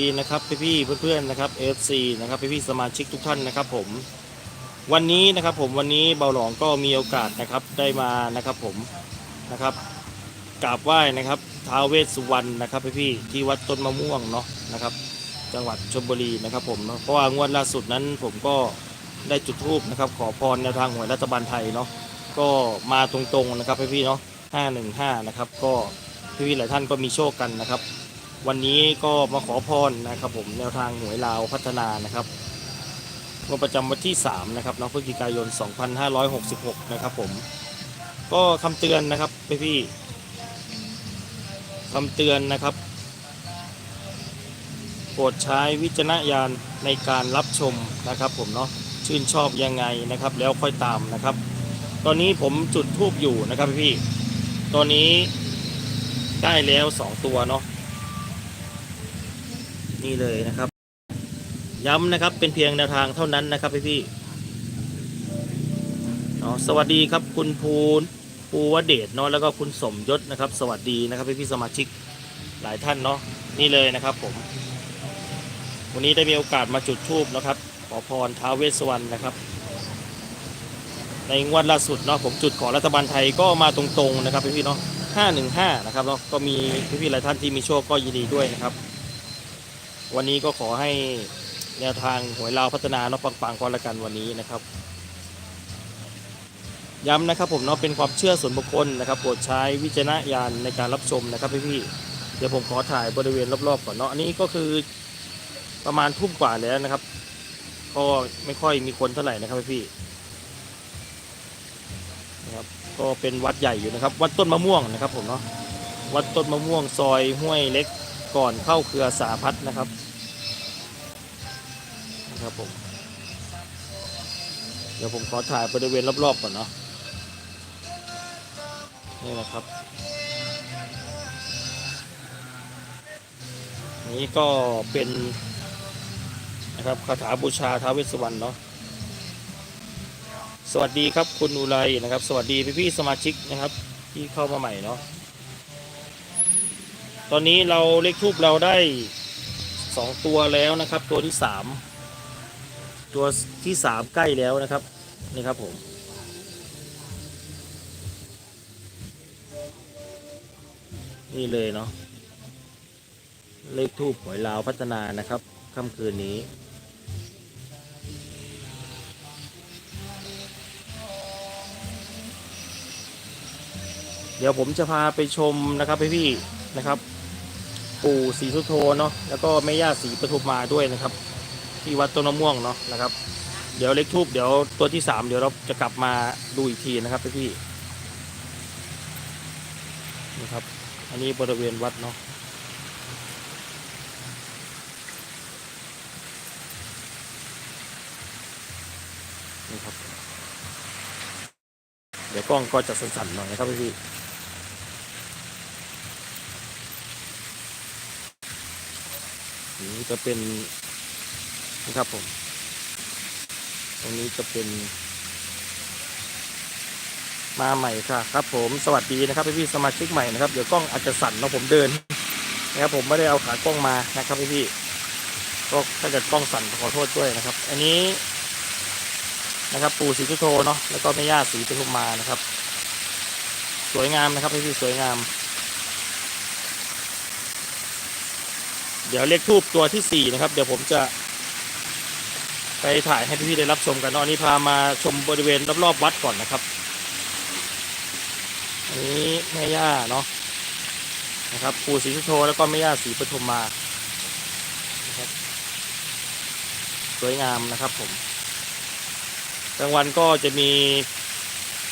ดีนะครับพี่ๆเพื่อนๆนะครับ FC นะครับพี่ๆสมาชิกทุกท่านนะครับผมวันนี้นะครับผมวันนี้เบาหลองก็มีโอกาสนะครับได้มานะครับผมนะครับกราบไหว้นะครับท้าวเวสสุวรรณนะครับพี่ๆที่วัดต้นมะม่วงเนาะนะครับ จังหวัดชลบุรีนะครับผมเนาะเพราะว่างวดล่าสุดนั้นผมก็ได้จุดธูปนะครับ ขอพรแนวทางหวยรัฐบาลไทยเนาะก็มาตรงๆนะครับพี่ๆเนาะ515นะครับก็พี่ๆหลายท่านก็มีโชคกันนะครับ วันนี้ก็มาขอพรนะครับผมแนวทางหวยลาวพัฒนานะครับงวดประจำวันที่ 3 นะครับเนาะพฤศจิกายน 2566 นะครับผม ก็คำเตือนนะครับพี่พี่คำเตือนนะครับ โปรดใช้วิจารณญาณในการรับชมนะครับผมเนาะชื่นชอบยังไงนะครับ แล้วค่อยตามนะครับ ตอนนี้ผมจุดทูบอยู่นะครับพี่พี่ตอนนี้ได้แล้ว 2 ตัวเนาะ นี่เลยนะครับ ย้ำนะครับเป็นเพียงแนวทางเท่านั้นนะครับพี่พี่เนาะสวัสดีครับคุณภูนภูวเดชเนาะแล้วก็คุณสมยศนะครับ สวัสดีนะครับพี่พี่สมาชิกหลายท่านเนาะนี่เลยนะครับผม วันนี้ได้มีโอกาสมาจุดธูปนะครับขอพรท้าวเวสวรรณนะครับ ในงวดล่าสุดเนาะผมจุดขอรัฐบาลไทยก็มาตรงๆนะครับพี่พี่เนาะห้าหนึ่งห้านะครับเนาะก็มีพี่พี่หลายท่านที่มีโชคก็ยินดีด้วยนะครับ วันนี้ก็ขอให้แนวทางหวยลาวพัฒนาเนาะปังๆก็แล้วกันวันนี้นะครับ ย้ำนะครับผมเนาะเป็นความเชื่อส่วนบุคคลนะครับโปรดใช้วิจารณญาณในการรับชมนะครับพี่ๆเดี๋ยวผมขอถ่ายบริเวณรอบๆก่อนเนาะอันนี้ก็คือประมาณทุ่มกว่าแล้วนะครับ ก็ไม่ค่อยมีคนเท่าไหร่นะครับพี่ๆนะครับก็เป็นวัดใหญ่อยู่นะครับ วัดต้นมะม่วงนะครับผมเนาะวัดต้นมะม่วงซอยห้วยเล็ก ก่อนเข้าเครือสาพัฒน์นะครับนะครับผมเดี๋ยวผมขอถ่ายบริเวณรอบๆก่อนเนาะนี่นะครับ นี่ก็เป็นนะครับคาถาบูชาท้าวเวสสุวรรณเนาะสวัสดีครับคุณอุไรนะครับ สวัสดีพี่ๆสมาชิกนะครับ ที่เข้ามาใหม่เนาะ ตอนนี้เราเลขทูบเราได้สองตัวแล้วนะครับ ตัวที่สามตัวที่สามใกล้แล้วนะครับนี่ครับผมนี่เลยเนาะเลขทูบหวยลาวพัฒนานะครับค่ำคืนนี้ เดี๋ยวผมจะพาไปชมนะครับพี่ๆนะครับ ปู่ศรีสุโธเนาะแล้วก็แม่ย่าศรีปทุมมาด้วยนะครับ ที่วัดต้นมะม่วงเนาะนะครับ เดี๋ยวเล็กทูบเดี๋ยวตัวที่สามเดี๋ยวเราจะกลับมาดูอีกทีนะครับพี่นะครับ อันนี้บริเวณวัดเนาะนี่ครับ เดี๋ยวกล้องก็จะสั่นๆหน่อยนะครับพี่ นี้จะเป็นนะครับผม ตรงนี้จะเป็น มาใหม่ค่ะครับ ผมสวัสดีนะครับพี่ๆสมาชิกใหม่นะครับเดี๋ยวกล้องอาจจะสั่นเนาะผมเดินนะครับผมไม่ได้เอาขากล้องมานะครับพี่ๆก็ถ้าเกิดกล้องสั่นขอโทษด้วยนะครับ อันนี้นะครับ ปู่ศรีสุโธเนาะแล้วก็แม่ย่าศรีปทุมมานะครับ สวยงามนะครับพี่ๆสวยงาม เดี๋ยวเลขทูบตัวที่สี่นะครับ เดี๋ยวผมจะไปถ่ายให้พี่ๆได้รับชมกันอันนี้พามาชมบริเวณรอบๆวัดก่อนนะครับอันนี้แม่ย่าเนาะนะครับปู่ศรีสุโธแล้วก็แม่ย่าศรีปทุมมานะครับสวยงามนะครับผมกลางวันก็จะมี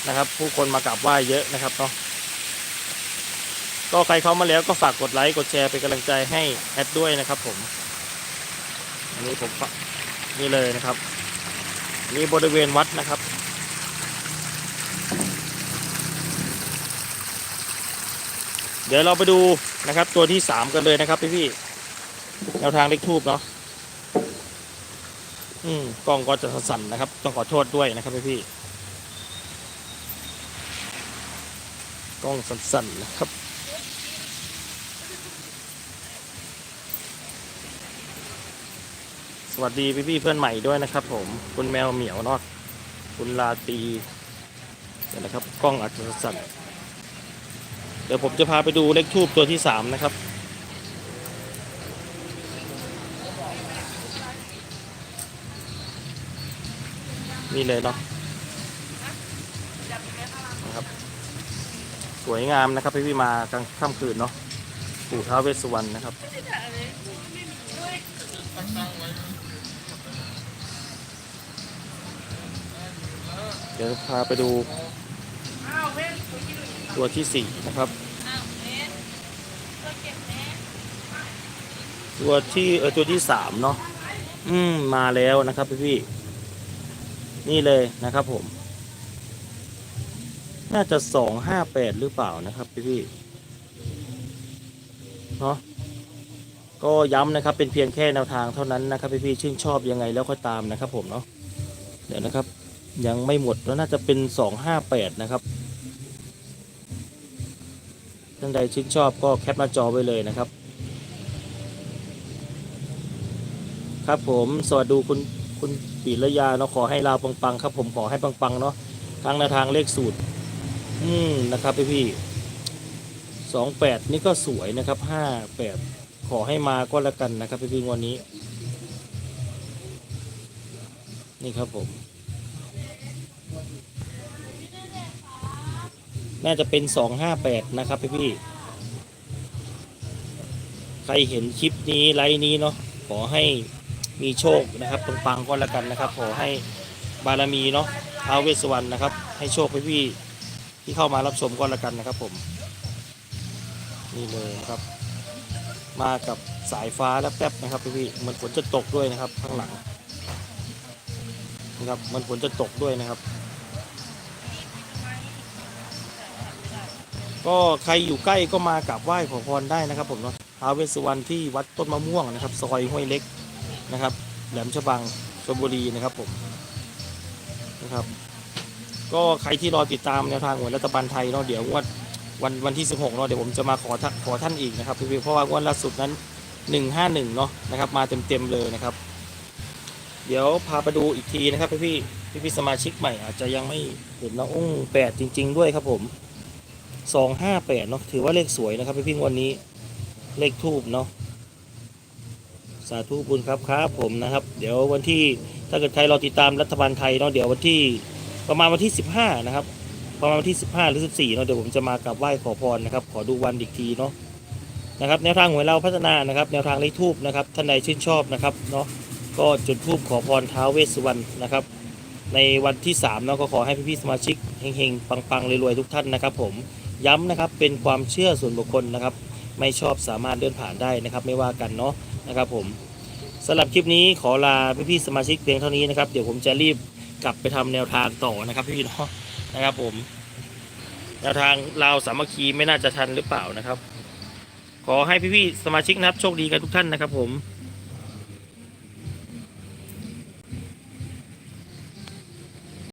นะครับ ผู้คนมากราบไหว้เยอะนะครับเนาะ ก็ใครเข้ามาแล้วก็ฝากกดไลค์กดแชร์เป็นกำลังใจให้แอดด้วยนะครับผม อันนี้ผมนี่เลยนะครับ นี่บริเวณวัดนะครับ เดี๋ยวเราไปดูนะครับ ตัวที่สามกันเลยนะครับพี่พี่แนวทางเลขทูบเนาะอืมกล้องก็จะสั่นนะครับ ต้องขอโทษด้วยนะครับพี่พี่กล้องสั่นๆนะครับ วัสดีพี่พี่เพื่อนใหม่ด้วยนะครับ ผมคุณแมวเหมียวนาะคุณลาตีเดี๋ยวนะครับกล้องอัจฉริยะเดี๋ยวผมจะพาไปดูเลขทูบตัวที่สามนะครับ นี่เลยเนาะนะครับ สวยงามนะครับพี่พี่มากลางค่ำคืนเนาะปู่ท้าวเวสสุวรรณนะครับ เดี๋ยวพาไปดู ตัวที่สี่นะครับ ตัวที่เออตัวที่สามเนาะอืมมาแล้วนะครับพี่พี่นี่เลยนะครับผม น่าจะสองห้าแปดหรือเปล่านะครับพี่พี่เนาะก็ย้ำนะครับเป็นเพียงแค่แนวทางเท่านั้นนะครับพี่พี่ชื่นชอบยังไงแล้วค่อยตามนะครับผมเนาะเดี๋ยวนะครับ ยังไม่หมดแล้วน่าจะเป็นสองห้าแปดนะครับท่านใดชื่นชอบก็แคปหน้าจอไว้เลยนะครับ ครับผมสวัสดีคุณคุณปิรยาเนาะขอให้ลาวปังๆครับ ผมขอให้ปังๆเนาะทางแนวทางเลขสูตร อืมนะครับพี่พี่สองแปดนี่ก็สวยนะครับห้าแปดขอให้มาก็แล้วกันนะครับพี่พี่วันนี้ นี่ครับผม น่าจะเป็น258นะครับพี่พี่ใครเห็นคลิปนี้ไลฟ์นี้เนาะขอให้มีโชคนะครับปังๆก็แล้วกันนะครับ ขอให้บารมีเนาะท้าวเวสสวรรณนะครับ ให้โชคพี่พี่ที่เข้ามารับชมก็แล้วกันนะครับผม นี่เลยนะครับ มากับสายฟ้าและแป๊บนะครับพี่พี่มันฝนจะตกด้วยนะครับข้างหลังนะครับมันฝนจะตกด้วยนะครับ ก็ใครอยู่ใกล้ก็มากราบไหว้ขอพรได้นะครับผมเนาะท้าวเวสสุวรรณที่วัดต้นมะม่วงนะครับ ซอยห้วยเล็กนะครับ แหลมฉบังชลบุรีนะครับผมนะครับ ก็ใครที่รอติดตามแนวทางหวยรัฐบาลไทยเนาะเดี๋ยวงวดวันวันที่ 16เนาะเดี๋ยวผมจะมาขอท่านขอท่านอีกนะครับพี่เพราะว่างวดล่าสุดนั้น 151เนาะนะครับมาเต็มๆเลยนะครับ เดี๋ยวพาไปดูอีกทีนะครับพี่พี่พี่สมาชิกใหม่อาจจะยังไม่เห็นนะอุ้งแปดจริง ๆ ด้วยครับผม สองห้าแปดเนาะถือว่าเลขสวยนะครับพี่พิงวันนี้เลขทูบเนาะสาธุบุญครับครับผมนะครับ เดี๋ยววันที่ถ้าเกิดใครรอติดตามรัฐบาลไทยเนาะเดี๋ยววันที่ประมาณวันที่สิบห้านะครับประมาณวันที่สิบห้าหรือสิบสี่เนาะเดี๋ยวผมจะมากราบไหว้ขอพรนะครับ ขอดูวันอีกทีเนาะนะครับแนวทางหวยเราพัฒนานะครับ แนวทางเลขทูบนะครับท่านใดชื่นชอบนะครับเนาะก็จุดทูบขอพรท้าวเวสสุวรรณนะครับ ในวันที่3เนาะก็ขอให้พี่ๆสมาชิกเฮงๆปังๆรวยๆทุกท่านนะครับ ผม ย้ำนะครับเป็นความเชื่อส่วนบุคคลนะครับ ไม่ชอบสามารถเลื่อนผ่านได้นะครับ ไม่ว่ากันเนาะนะครับผมสำหรับคลิปนี้ขอลาพี่ๆสมาชิกเพียงเท่านี้นะครับเดี๋ยวผมจะรีบกลับไปทำแนวทางต่อนะครับพี่ๆเนาะนะครับผม แนวทางลาสามัคคีไม่น่าจะทันหรือเปล่านะครับ ขอให้พี่ๆสมาชิกนับโชคดีกันทุกท่านนะครับผม